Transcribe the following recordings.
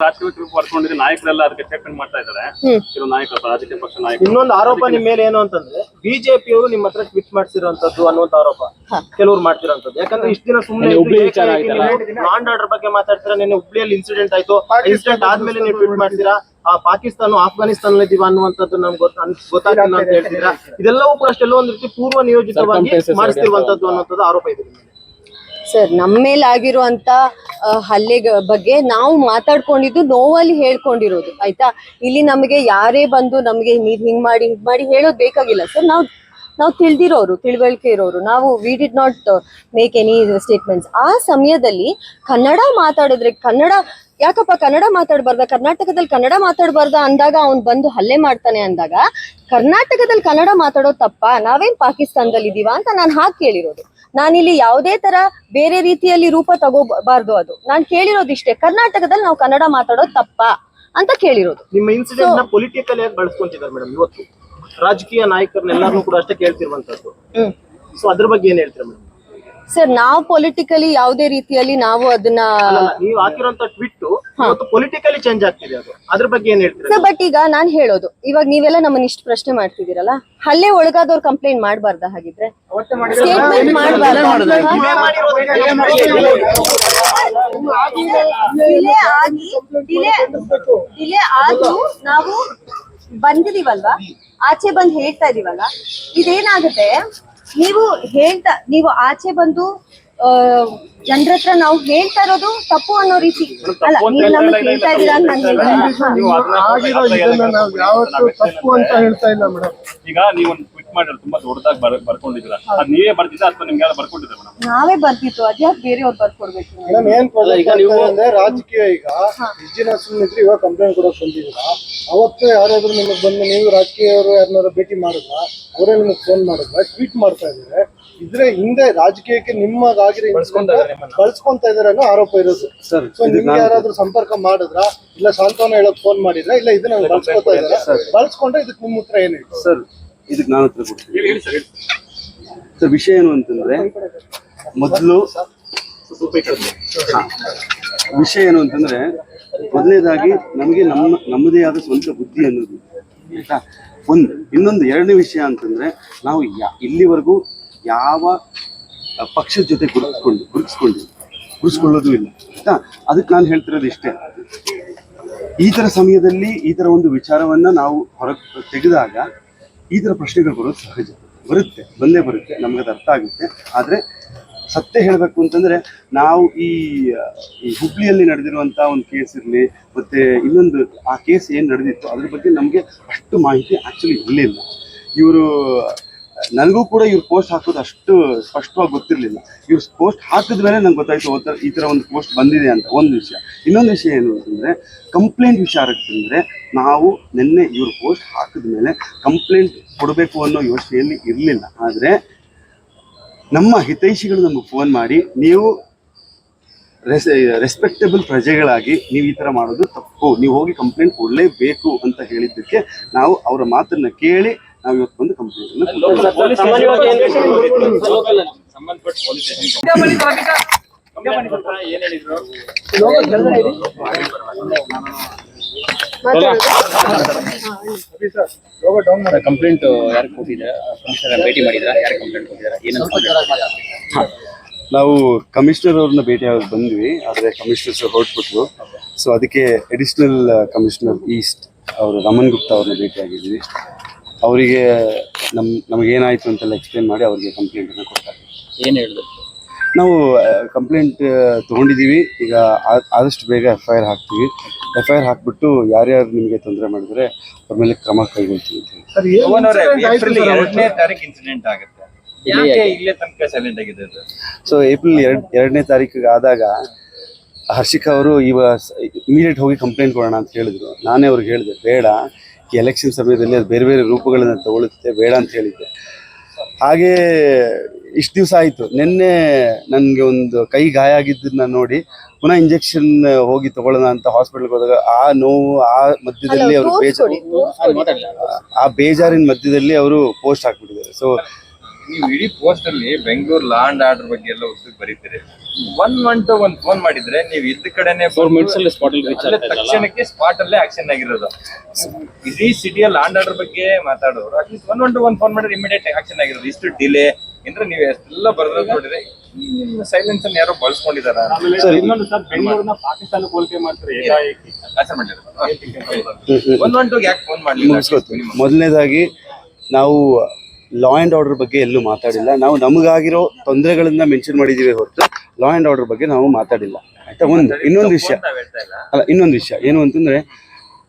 ರಾಜಕೀಯ ಟ್ರಿಪ್ ಬರ್ಕೊಂಡಿದ್ರೆ ನಾಯಕರೆಲ್ಲ ಅದಕ್ಕೆ ಸ್ಟೇಟ್ಮೆಂಟ್ ಮಾಡ್ತಾ ಇದ್ದಾರೆ. ಹ್ಮ್. ಕೆಲವು ನಾಯಕರು ರಾಜಕೀಯ ಪಕ್ಷ ನಾಯಕರು. ಇನ್ನೊಂದು ಆರೋಪ ನಿಮ್ ಮೇಲೆ ಏನು ಅಂತಂದ್ರೆ ಬಿಜೆಪಿ ಅವರು ನಿಮ್ಮ ಹತ್ರ ಟ್ವಿಟ್ ಮಾಡ್ತಿರೋಂತದ್ದು ಅನ್ನುವಂತ ಆರೋಪ. ಕೆಲವರು ಮಾಡ್ತಿರೋಂತದ್ದು ಯಾಕಂದ್ರೆ ಇಷ್ಟ ದಿನ ಸುಮ್ಮನೆ ಹುಬ್ಳಿ ವಿಚಾರ ಆರ್ಡರ್ ಬಗ್ಗೆ ಮಾತಾಡ್ತೀರಾ? ನಿನ್ನೆ ಹುಬ್ಳಿಯಲ್ಲಿ ಇನ್ಸಿಡೆಂಟ್ ಆಯ್ತು. ಇನ್ಸಿಡೆಂಟ್ ಆದ್ಮೇಲೆ ನೀವು ಟ್ವಿಟ್ ಮಾಡ್ತೀರಾ? ಆ ಪಾಕಿಸ್ತಾನ ಆಫ್ಘಾನಿಸ್ತಾನ ಇದೀವ ಅನ್ನುವಂಥದ್ದು ನಮ್ಗೆ ಗೊತ್ತ ಅನ್- ಗೊತ್ತಾಗಿಲ್ಲ ಅಂತ ಹೇಳ್ತೀರಾ ಇದೆಲ್ಲವೂ ಕೂಡ ಅಷ್ಟೆಲ್ಲೋ ಒಂದ್ ರೀತಿ ಪೂರ್ವ ನಿಯೋಜಿತವಾಗಿ ಮಾಡಿಸ್ತಿರುವಂತದ್ದು ಅನ್ನುವಂಥದ್ದು ಆರೋಪ ಇದೆ. ಸರ್ ನಮ್ಮ ಮೇಲೆ ಆಗಿರುವಂತ ಹಲ್ಲೆ ಬಗ್ಗೆ ನಾವು ಮಾತಾಡ್ಕೊಂಡಿದ್ದು ನೋವಲ್ಲಿ ಹೇಳ್ಕೊಂಡಿರೋದು, ಆಯ್ತಾ? ಇಲ್ಲಿ ನಮಗೆ ಯಾರೇ ಬಂದು ನಮಗೆ ನೀವ್ ಹಿಂಗ್ ಮಾಡಿ ಹಿಂಗ್ ಮಾಡಿ ಹೇಳೋದ್ ಬೇಕಾಗಿಲ್ಲ ಸರ್. ನಾವು ನಾವು ತಿಳಿದಿರೋರು, ತಿಳುವಳಿಕೆ ಇರೋರು, ನಾವು we did not make any statements ಆ ಸಮಯದಲ್ಲಿ ಕನ್ನಡ ಮಾತಾಡಿದ್ರೆ, ಕನ್ನಡ, ಯಾಕಪ್ಪ ಕನ್ನಡ ಮಾತಾಡಬಾರ್ದ? ಕರ್ನಾಟಕದಲ್ಲಿ ಕನ್ನಡ ಮಾತಾಡಬಾರ್ದ ಅಂದಾಗ ಅವ್ನು ಬಂದು ಹಲ್ಲೆ ಮಾಡ್ತಾನೆ ಅಂದಾಗ, ಕರ್ನಾಟಕದಲ್ಲಿ ಕನ್ನಡ ಮಾತಾಡೋ ತಪ್ಪ? ನಾವೇನ್ ಪಾಕಿಸ್ತಾನದಲ್ಲಿ ಇದೀವ ಅಂತ ನಾನು ಹಾಕಿ ಕೇಳಿರೋದು. ನಾನಿಲ್ಲಿ ಯಾವುದೇ ತರ ಬೇರೆ ರೀತಿಯಲ್ಲಿ ರೂಪ ತಗೋಬಾರ್ದು ಅದು. ನಾನು ಕೇಳಿರೋದು ಇಷ್ಟೇ ಕರ್ನಾಟಕದಲ್ಲಿ ನಾವು ಕನ್ನಡ ಮಾತಾಡೋದು ತಪ್ಪ ಅಂತ ಕೇಳಿರೋದು. ನಿಮ್ಮ ಇನ್ಸಿಡೆಂಟ್ನ ಪೊಲಿಟಿಕಲ್ ಆಗಿ ಬಳಸ್ಕೊಂತಿದ್ದಾರೆ ಮೇಡಮ್ ಇವತ್ತು? ರಾಜಕೀಯ ನಾಯಕರನ್ನೆಲ್ಲರೂ ಕೂಡ ಅಷ್ಟೇ ಕೇಳ್ತಿರುವಂತದ್ದು. ಸೊ ಅದ್ರ ಬಗ್ಗೆ ಏನ್ ಹೇಳ್ತೀರಾ ಮೇಡಮ್ ಸರ್ ನಾವು ಪೊಲಿಟಿಕಲಿ ಯಾವುದೇ ರೀತಿಯಲ್ಲಿ ನಾವು ಅದನ್ನ ನೀವು ಹಾಕಿರೋಂತ ಟ್ವಿಟ್ ಇವತ್ತು ಪೊಲಿಟಿಕಲಿ ಚೇಂಜ್ ಆಗ್ತಿದೆ ಅದು. ಅದ್ರ ಬಗ್ಗೆ ಏನ್ ಹೇಳ್ತೀರಾ ಸರ್ ಬಟ್ ಈಗ ನಾನ್ ಹೇಳೋದು ಇವಾಗ ನೀವೆಲ್ಲ ನಮ್ಮನ್ನ ಇಷ್ಟು ಪ್ರಶ್ನೆ ಮಾಡ್ತಿದ್ದೀರಲ್ಲ ಅಲ್ಲೇ ಒಳಗಾದವ್ರು ಕಂಪ್ಲೇಂಟ್ ಮಾಡಬಾರ್ದ ಹಾಗಿದ್ರೆ? ಸ್ಟೇಟ್ಮೆಂಟ್ ಡಿಲೇ ಆಗಿ ಡಿಲೇ ಡಿಲೇ ಆದ್ರೂ ನಾವು ಬಂದಿದೀವಲ್ವಾ? ಆಚೆ ಬಂದು ಹೇಳ್ತಾ ಇದೀವಲ್ಲ? ಇದೇನಾಗುತ್ತೆ? ನೀವು ಹೇಳ್ತಾ ನೀವು ಆಚೆ ಬಂದು ಜನರ ಹತ್ರ ನಾವು ಹೇಳ್ತಾ ಇರೋದು ತಪ್ಪು ಅನ್ನೋ ರೀತಿ. ಅಲ್ಲ ನೀವು ನಮ್ಗೆ ಹೇಳ್ತಾ ಇದೀರಾ ಅಂತ ನಾನು ಹೇಳ್ತಾ ಆಗಿರೋ ಇದನ್ನ ನಾವು ಯಾವತ್ತೂ ತಪ್ಪು ಅಂತ ಹೇಳ್ತಾ ಇಲ್ಲ ಮೇಡಮ್. ಈಗ ನೀವು ಒಂದು ಟ್ವಿಟ್ ಮಾಡಿದ್ರೆ ತುಂಬಾ ದೊಡ್ಡದಾಗಿ ಬರ್ ಬರ್ಕೊಂಡಿದ್ದೀರಾ? ಅದ್ ನೀವೇ ಬರ್ತಿದ್ದ ಅಥವಾ ನಿಮ್ಗೆ ಯಾರು ಬರ್ಕೊಂಡಿದ್ರೆ ಮೇಡಮ್? ನಾವೇ ಬರ್ದಿತ್ತು ಅದ್ಯಾಕೆ ಬೇರೆಯವ್ರು ಬರ್ಕೊಡ್ಬೇಕು? ಮೇಡಮ್ ಏನ್ ನೀವು ಅಂದ್ರೆ ರಾಜಕೀಯ ಈಗ ಸುಮ್ಮನೆ ಸುಮ್ಮನಿದ್ರೆ ಇವಾಗ ಕಂಪ್ಲೇಂಟ್ ಕೂಡ ಬಂದಿದ್ದೀರಾ? ಅವತ್ತು ಯಾರಾದ್ರೂ ನಿಮಗೆ ಬಂದು ನೀವು ರಾಜಕೀಯವರು ಯಾರನ್ನಾರು ಭೇಟಿ ಮಾಡಿದ್ರ? ಅವರೇ ನಿಮಗೆ ಫೋನ್ ಮಾಡಿದ್ರ? ಟ್ವೀಟ್ ಮಾಡ್ತಾ ಇದ್ದಾರೆ. ಇದ್ರೆ ಹಿಂದೆ ರಾಜಕೀಯಕ್ಕೆ ನಿಮ್ಮ ಬಳಸ್ಕೊಂತ ಇದಾರೆ ಅನ್ನೋ ಆರೋಪ ಇರೋದು. ಸರ್ ಸೊ ನಿಮ್ಗೆ ಯಾರಾದ್ರೂ ಸಂಪರ್ಕ ಮಾಡಿದ್ರ? ಇಲ್ಲ ಸಾಂತ್ವನ ಹೇಳಕ್ ಫೋನ್ ಮಾಡಿದ್ರ? ಇಲ್ಲ ಇದನ್ನ ಬಳಸ್ಕೊತಾ ಇದಾರೆ? ಬಳಸ್ಕೊಂಡ್ರೆ ಇದಕ್ಕೆ ನಿಮ್ಮ ಉತ್ತರ ಏನು ಸರ್ ಇದಕ್ಕೆ ನಾನು ಉತ್ತರ ಕೊಡ್ತೀನಿ. ಸರ್ ಹೇಳಿ. ಸರ್ ವಿಷಯ ಏನು ಅಂತಂದ್ರೆ ಮೊದಲು ವಿಷಯ ಏನು ಅಂತಂದ್ರೆ ಮೊದಲನೇದಾಗಿ ನಮಗೆ ನಮ್ಮ ನಮ್ಮದೇ ಆದ ಸ್ವಂತ ಬುದ್ಧಿ ಅನ್ನೋದು. ಆಯ್ತಾ? ಒಂದು ಇನ್ನೊಂದು ಎರಡನೇ ವಿಷಯ ಅಂತಂದ್ರೆ ನಾವು ಯಾ ಇಲ್ಲಿವರೆಗೂ ಯಾವ ಪಕ್ಷದ ಜೊತೆ ಗುರುತಿಸ್ಕೊಂಡು ಗುರುತಿಸ್ಕೊಂಡು, ಗುರುತಿಸ್ಕೊಳ್ಳೋದು ಇಲ್ಲ. ಆಯ್ತಾ? ಅದಕ್ಕೆ ನಾನು ಹೇಳ್ತಿರೋದು ಇಷ್ಟೇ. ಈ ಥರ ಸಮಯದಲ್ಲಿ ಈ ಥರ ಒಂದು ವಿಚಾರವನ್ನ ನಾವು ಹೊರ ತೆಗೆದಾಗ ಈ ಥರ ಪ್ರಶ್ನೆಗಳು ಬರೋದು ಸಹಜ. ಬರುತ್ತೆ, ಬಂದೇ ಬರುತ್ತೆ, ನಮ್ಗೆ ಅದು ಅರ್ಥ ಆಗುತ್ತೆ. ಆದರೆ ಸತ್ಯ ಹೇಳಬೇಕು ಅಂತಂದ್ರೆ ನಾವು ಈ ಈ ಹುಬ್ಳಿಯಲ್ಲಿ ನಡೆದಿರುವಂಥ ಒಂದು ಕೇಸ್ ಇರಲಿ, ಮತ್ತೆ ಇನ್ನೊಂದು ಆ ಕೇಸ್ ಏನು ನಡೆದಿತ್ತು ಅದ್ರ ಬಗ್ಗೆ ನಮಗೆ ಅಷ್ಟು ಮಾಹಿತಿ ಆಕ್ಚುಲಿ ಇರಲಿಲ್ಲ. ಇವರು ನನಗೂ ಕೂಡ ಇವ್ರು ಪೋಸ್ಟ್ ಹಾಕೋದು ಅಷ್ಟು ಸ್ಪಷ್ಟವಾಗಿ ಗೊತ್ತಿರಲಿಲ್ಲ. ಇವ್ರು ಪೋಸ್ಟ್ ಹಾಕಿದ ಮೇಲೆ ನಂಗೆ ಗೊತ್ತಾಯ್ತು ಈ ಥರ ಒಂದು ಪೋಸ್ಟ್ ಬಂದಿದೆ ಅಂತ ಒಂದು ವಿಷಯ. ಇನ್ನೊಂದು ವಿಷಯ ಏನು ಅಂತಂದರೆ ಕಂಪ್ಲೇಂಟ್ ವಿಚಾರಕ್ಕೆ ಅಂದರೆ ನಾವು ನಿನ್ನೆ ಇವ್ರು ಪೋಸ್ಟ್ ಹಾಕಿದ ಮೇಲೆ ಕಂಪ್ಲೇಂಟ್ ಕೊಡಬೇಕು ಅನ್ನೋ ಯೋಚನೆಯಲ್ಲಿ ಇರಲಿಲ್ಲ. ಆದರೆ ನಮ್ಮ ಹಿತೈಷಿಗಳು ನಮಗೆ ಫೋನ್ ಮಾಡಿ, ನೀವು ರೆಸ್ ರೆಸ್ಪೆಕ್ಟಬಲ್ ಪ್ರಜೆಗಳಾಗಿ ನೀವು ಈ ಥರ ಮಾಡೋದು ತಪ್ಪು. ನೀವು ಹೋಗಿ ಕಂಪ್ಲೇಂಟ್ ಕೊಡಲೇಬೇಕು ಅಂತ ಹೇಳಿದ್ದಕ್ಕೆ ನಾವು ಅವರ ಮಾತನ್ನು ಕೇಳಿ ನಾವು ಇವತ್ತು ಬಂದು ಕಂಪ್ಲೇಂಟ್ ಸಾಮಾನ್ಯವಾಗಿ ಏನ್ ಹೇಳ್ತೀರಾ? ಸಂಬಂಧಪಟ್ಟ ಪೊಲೀಸ್ ಏನ್ ಹೇಳಿದ್ರು ಕಂಪ್ಲೇಂಟ್ ಯಾರು ಕೊಟ್ಟಿದ್ದಾರೆ? ಕಮಿಷನರ್ ಭೇಟಿ ಮಾಡಿದ್ರ? ಯಾರು ಕಂಪ್ಲೇಂಟ್ ಕೊಟ್ಟಿದ್ದಾರೆ? ಏನಂತ ನಾವು ಕಮಿಷನರ್ ಅವ್ರನ್ನ ಭೇಟಿಯಾಗಿ ಬಂದ್ವಿ ಆದ್ರೆ ಕಮಿಷನರ್ ಸರ್ ಹೊರಟ್ಬಿಟ್ರು. ಸೊ ಅದಕ್ಕೆ ಅಡಿಷನಲ್ ಕಮಿಷನರ್ ಈಸ್ಟ್ ಅವರು ರಮನ್ ಗುಪ್ತಾ ಅವ್ರನ್ನ ಭೇಟಿಯಾಗಿದ್ವಿ ಅವರಿಗೆ ನಮ್ ನಮಗೇನಾಯಿತು ಅಂತೆಲ್ಲ ಎಕ್ಸ್ಪ್ಲೇನ್ ಮಾಡಿ ಅವರಿಗೆ ಕಂಪ್ಲೇಂಟನ್ನು ಕೊಡ್ತಾರೆ. ಏನು ಹೇಳಿದ್ರು? ನಾವು ಕಂಪ್ಲೇಂಟ್ ತೊಗೊಂಡಿದ್ದೀವಿ. ಈಗ ಆದಷ್ಟು ಬೇಗ ಎಫ್ ಐ ಆರ್ ಹಾಕ್ತೀವಿ. ಎಫ್ ಐ ಆರ್ ಹಾಕ್ಬಿಟ್ಟು ಯಾರ್ಯಾರು ನಿಮಗೆ ತೊಂದರೆ ಮಾಡಿದ್ರೆ ಅವ್ರ ಮೇಲೆ ಕ್ರಮ ಕೈಗೊಳ್ತೀವಿ ಅಂತ ಹೇಳಿ. ಎರಡನೇ ತಾರೀಕು ಇನ್ಸಿಡೆಂಟ್ ಆಗುತ್ತೆ. ಯಾಕೆ? ಇಲ್ಲೇ ತನಕ ಸೈಲೆಂಟ್ ಆಗಿದೆ ಅದು. ಸೊ ಏಪ್ರಿಲ್ ಎರಡ್ ಎರಡನೇ ತಾರೀಕಿಗೆ ಆದಾಗ ಹರ್ಷಿಕಾ ಅವರು ಇವ ಇಮಿಡಿಯೇಟ್ ಹೋಗಿ ಕಂಪ್ಲೇಂಟ್ ಕೊಡೋಣ ಅಂತ ಹೇಳಿದ್ರು. ನಾನೇ ಅವ್ರಿಗೆ ಹೇಳಿದೆ ಬೇಡ. ಎಲೆಕ್ಷನ್ ಸಮಯದಲ್ಲಿ ಅದು ಬೇರೆ ಬೇರೆ ರೂಪಗಳನ್ನು ತಗೊಳುತ್ತೆ ಬೇಡ ಅಂತ ಹೇಳಿದ್ದೆ. ಹಾಗೆ ಇಷ್ಟು ದಿವಸ ಆಯಿತು. ನಿನ್ನೆ ನನಗೆ ಒಂದು ಕೈ ಗಾಯ ಆಗಿದ್ದನ್ನ ನೋಡಿ ಪುನಃ ಇಂಜೆಕ್ಷನ್ ಹೋಗಿ ತಗೊಳ್ಳೋಣ ಅಂತ ಹಾಸ್ಪಿಟಲ್ಗೆ ಹೋದಾಗ ಆ ನೋವು ಆ ಮಧ್ಯದಲ್ಲಿ ಅವರು ಬೇಜಾರು ಆ ಬೇಜಾರಿನ ಮಧ್ಯದಲ್ಲಿ ಅವರು ಪೋಸ್ಟ್ ಹಾಕ್ಬಿಟ್ಟಿದ್ದಾರೆ. ಸೊ ನೀವು ಇಡೀ ಪೋಸ್ಟ್ ಅಲ್ಲಿ ಬೆಂಗಳೂರು ಲ್ಯಾಂಡ್ ಅಂಡ್ ಆರ್ಡರ್ ಬಗ್ಗೆ ಎಲ್ಲ ಉದ್ದಕ್ಕೆ ಬರೀತೀರಿ. One one two one phone ಮಾಡಿದ್ರೆ ನೀವು ಇದ್ದ ಕಡೆನೆ ಫೋರ್ ಮಿನಿಟ್ಸ್ ಅಲ್ಲಿ ಸ್ಪಾಟ್ ಅಲ್ಲಿ ರೀಚ್ ಅಲ್ಲೇ ಆಗ್ತಾ ಇದ್ದಲ್ಲ ತಕ್ಷಣಕ್ಕೆ ಸ್ಪಾಟ್ ಅಲ್ಲೇ ಆಕ್ಷನ್ ಆಗಿರೋದು. ಇಡೀ ಸಿಟಿಯಲ್ಲಿ ಲ್ಯಾಂಡ್ ಅಂಡ್ ಆರ್ಡರ್ ಬಗ್ಗೆ ಮಾತಾಡೋರು at least one one two one phone ಮಾಡಿದ್ರೆ ಇಮಿಡಿಯೇಟ್ ಆಕ್ಷನ್ ಆಗಿರೋದು. ಇಷ್ಟು ಡಿಲೇ ಅಂದ್ರೆ ನೀವು ಎಷ್ಟೆಲ್ಲ ಬರ್ದ್ ನೋಡಿದ್ರೆ ನಿಮ್ಮ ಸೈಲೆನ್ಸ್ ಅನ್ನು ಯಾರೋ ಬಳಸ್ಕೊಂಡಿದಾರ? ಆಮೇಲೆ ಇನ್ನೊಂದು ಸರ್ ಬೆಂಗಳೂರಿನ ಪಾಕಿಸ್ತಾನ ಹೋಲಿಕೆ ಮಾಡ್ತಾರೆ ಏಕಾಏಕಿ? ಒನ್ ಒನ್ ಟು ಯಾಕೆ ಫೋನ್ ಮಾಡ್ಲಿಲ್ಲ? ಮೊದಲನೇದಾಗಿ ನಾವು ಲಾ ಆ್ಯಂಡ್ ಆರ್ಡರ್ ಬಗ್ಗೆ ಎಲ್ಲೂ ಮಾತಾಡಿಲ್ಲ. ನಾವು ನಮಗಾಗಿರೋ ತೊಂದರೆಗಳನ್ನ ಮೆನ್ಷನ್ ಮಾಡಿದ್ದೀವಿ ಹೊರತು ಲಾ ಆ್ಯಂಡ್ ಆರ್ಡರ್ ಬಗ್ಗೆ ನಾವು ಮಾತಾಡಿಲ್ಲ. ಆಯ್ತಾ? ಒಂದು ಇನ್ನೊಂದು ವಿಷಯ. ಅಲ್ಲ ಇನ್ನೊಂದು ವಿಷಯ. ಏನು ಅಂತಂದ್ರೆ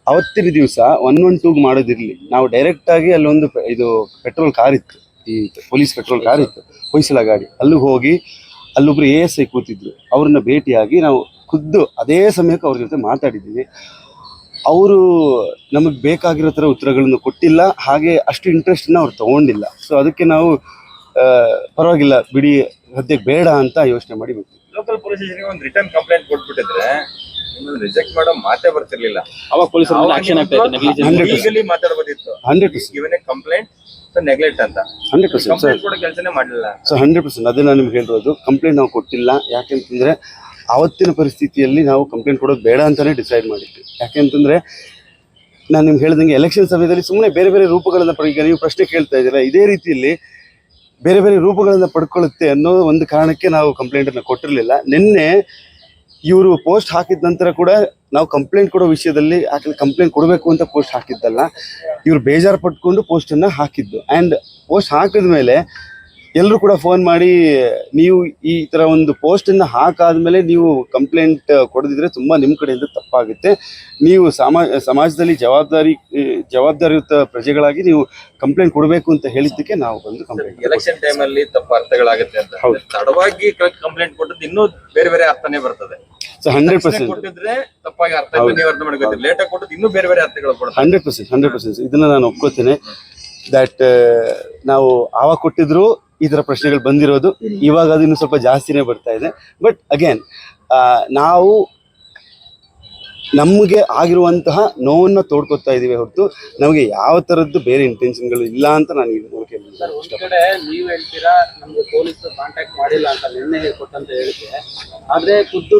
ಅವತ್ತಿನ ದಿವಸ ಒನ್ ಒನ್ ಟೂಗೆ ಮಾಡೋದಿರ್ಲಿ. ನಾವು ಡೈರೆಕ್ಟ್ ಆಗಿ ಅಲ್ಲೊಂದು ಇದು ಪೆಟ್ರೋಲ್ ಕಾರ್ ಇತ್ತು. ಈ ಪೊಲೀಸ್ ಪೆಟ್ರೋಲ್ ಕಾರ್ ಇತ್ತು. ಹೊಯ್ಸಳ ಗಾಡಿ. ಅಲ್ಲಿಗೆ ಹೋಗಿ ಅಲ್ಲೊಬ್ರು ಎ ಎಸ್ ಐ ಕೂತಿದ್ರು. ಅವ್ರನ್ನ ಭೇಟಿಯಾಗಿ ನಾವು ಖುದ್ದು ಅದೇ ಸಮಯಕ್ಕೆ ಅವ್ರ ಜೊತೆ ಮಾತಾಡಿದ್ದೀವಿ ಅವರು ನಮಗೆ ಬೇಕಾಗಿರೋ ಥರ ಉತ್ತರಗಳನ್ನು ಕೊಟ್ಟಿಲ್ಲ ಹಾಗೆ ಅಷ್ಟು ಇಂಟ್ರೆಸ್ಟ್ನ ಅವ್ರು ತಗೊಂಡಿಲ್ಲ. ಸೊ ಅದಕ್ಕೆ ನಾವು ಆ, ಪರವಾಗಿಲ್ಲ ಬಿಡಿ ಸದ್ಯಕ್ಕೆ ಬೇಡ ಅಂತ ಯೋಚನೆ ಮಾಡಿ ಲೋಕಲ್ ಪೊಲೀಸ್ ಸ್ಟೇಷನ್ಗೆ ಒಂದು ರಿಟರ್ನ್ ಕಂಪ್ಲೇಂಟ್ ಕೊಟ್ಬಿಟ್ಟಿದ್ರೆ ರಿಜೆಕ್ಟ್ ಮಾಡೋ ಮಾತೇ ಬರ್ತಿರ್ಲಿಲ್ಲ. ಅವಾಗ ಪೊಲೀಸರು ಆಕ್ಷನ್ ಆಗ್ತಾ ಇತ್ತು ಮಾತಾಡ್ಬೋದಿತ್ತು. ಹಂಡ್ರೆಡ್ ಪರ್ಸೆಂಟ್ ಇವನೇ ಕಂಪ್ಲೇಂಟ್ ನೆಗ್ಲೆಕ್ಟ್ ಅಂತ. ಹಂಡ್ರೆಡ್ ಪರ್ಸೆಂಟ್ ಸರ್ ಕಂಪ್ಲೇಂಟ್ ಕೂಡ ಕೆಲಸನೇ ಮಾಡಲಿಲ್ಲ. ಸೊ ಹಂಡ್ರೆಡ್ ಪರ್ಸೆಂಟ್ ಅದನ್ನ ನಾನು ನಿಮ್ಗೆ ಹೇಳಿರೋದು ಕಂಪ್ಲೇಂಟ್ ನಾವು ಕೊಟ್ಟಿಲ್ಲ. ಯಾಕೆಂತಂದ್ರೆ ಆವತ್ತಿನ ಪರಿಸ್ಥಿತಿಯಲ್ಲಿ ನಾವು ಕಂಪ್ಲೇಂಟ್ ಕೊಡೋದು ಬೇಡ ಅಂತಲೇ ಡಿಸೈಡ್ ಮಾಡಿದ್ವಿ. ಯಾಕೆಂತಂದರೆ ನಾನು ನಿಮ್ಗೆ ಹೇಳ್ದಂಗೆ ಎಲೆಕ್ಷನ್ ಸಮಯದಲ್ಲಿ ಸುಮ್ಮನೆ ಬೇರೆ ಬೇರೆ ರೂಪಗಳನ್ನು ಪಡ, ಈಗ ನೀವು ಪ್ರಶ್ನೆ ಕೇಳ್ತಾ ಇದ್ದೀರಾ, ಇದೇ ರೀತಿಯಲ್ಲಿ ಬೇರೆ ಬೇರೆ ರೂಪಗಳನ್ನು ಪಡ್ಕೊಳ್ಳುತ್ತೆ ಅನ್ನೋ ಒಂದು ಕಾರಣಕ್ಕೆ ನಾವು ಕಂಪ್ಲೇಂಟನ್ನು ಕೊಟ್ಟಿರಲಿಲ್ಲ. ನಿನ್ನೆ ಇವರು ಪೋಸ್ಟ್ ಹಾಕಿದ ನಂತರ ಕೂಡ ನಾವು ಕಂಪ್ಲೇಂಟ್ ಕೊಡೋ ವಿಷಯದಲ್ಲಿ ಯಾಕಂದ್ರೆ ಕಂಪ್ಲೇಂಟ್ ಕೊಡಬೇಕು ಅಂತ ಪೋಸ್ಟ್ ಹಾಕಿದ್ದಲ್ಲ, ಇವರು ಬೇಜಾರು ಪಟ್ಕೊಂಡು ಪೋಸ್ಟನ್ನು ಹಾಕಿದ್ದು. ಆ್ಯಂಡ್ ಪೋಸ್ಟ್ ಹಾಕಿದ ಮೇಲೆ ಎಲ್ಲರೂ ಕೂಡ ಫೋನ್ ಮಾಡಿ ನೀವು ಈ ಥರ ಒಂದು ಪೋಸ್ಟನ್ನು ಹಾಕಾದ್ಮೇಲೆ ನೀವು ಕಂಪ್ಲೇಂಟ್ ಕೊಡದಿದ್ರೆ ತುಂಬ ನಿಮ್ಮ ಕಡೆಯಿಂದ ತಪ್ಪಾಗುತ್ತೆ. ನೀವು ಸಮಾಜ ಸಮಾಜದಲ್ಲಿ ಜವಾಬ್ದಾರಿ ಜವಾಬ್ದಾರಿಯುತ ಪ್ರಜೆಗಳಾಗಿ ನೀವು ಕಂಪ್ಲೇಂಟ್ ಕೊಡಬೇಕು ಅಂತ ಹೇಳಿದ್ದಕ್ಕೆ ನಾವು ಬಂದು ಕಂಪ್ಲೇಂಟ್ ಎಲೆಕ್ಷನ್ ಟೈಮ್ ಅಲ್ಲಿ ತಪ್ಪು ಅರ್ಥಗಳಾಗುತ್ತೆ ಅಂತ. ಹೌದು. ತಡವಾಗಿ ಕಂಪ್ಲೇಂಟ್ ಕೊಟ್ಟದ್ದು ಇನ್ನೂ ಬೇರೆ ಬೇರೆ ಅರ್ಥನೇ ಬರ್ತದೆ. ಸೊ ಹಂಡ್ರೆಡ್ ಪರ್ಸೆಂಟ್ ಕೊಟ್ಟಿದ್ರೆ ತಪ್ಪಾಗಿ ಅರ್ಥ ನೀವು ಅರ್ಥ ಮಾಡ್ಕೊತೀರಿ ಲೇಟ್ ಆಗಿ ಕೊಟ್ಟದ್ದು ಇನ್ನೂ ಬೇರೆ ಬೇರೆ ಅರ್ಥಗಳು ಹಂಡ್ರೆಡ್ ಪರ್ಸೆಂಟ್ ಹಂಡ್ರೆಡ್ ಪರ್ಸೆಂಟ್ ಇದನ್ನ ನಾನು ಒಪ್ಕೋತೇನೆ. ದಟ್ ನಾವು ಆವಾಗ ಕೊಟ್ಟಿದ್ರು ಈ ಥರ ಪ್ರಶ್ನೆಗಳು ಬಂದಿರೋದು. ಇವಾಗ ಅದು ಇನ್ನೂ ಸ್ವಲ್ಪ ಜಾಸ್ತಿನೇ ಬರ್ತಾ ಇದೆ. ಬಟ್ ಅಗೇನ್ ನಾವು ನಮಗೆ ಆಗಿರುವಂತಹ ನೋವನ್ನು ತೋಡ್ಕೊತಾ ಇದೀವಿ ಹೊರತು ನಮಗೆ ಯಾವ ಥರದ್ದು ಬೇರೆ ಇಂಟೆನ್ಷನ್ಗಳು ಇಲ್ಲ ಅಂತ ನಾನು ಒಂದ್ ಇಷ್ಟಪಡ್ತೀನಿ. ಕಡೆ ನೀವು ಹೇಳ್ತೀರಾ, ನಮ್ಗೆ ಪೊಲೀಸ್ ಕಾಂಟ್ಯಾಕ್ಟ್ ಮಾಡಿಲ್ಲ ಅಂತ ನಿನ್ನೆ ಕೊಟ್ಟಂತ ಹೇಳಿಕೆ ಆದ್ರೆ ಖುದ್ದು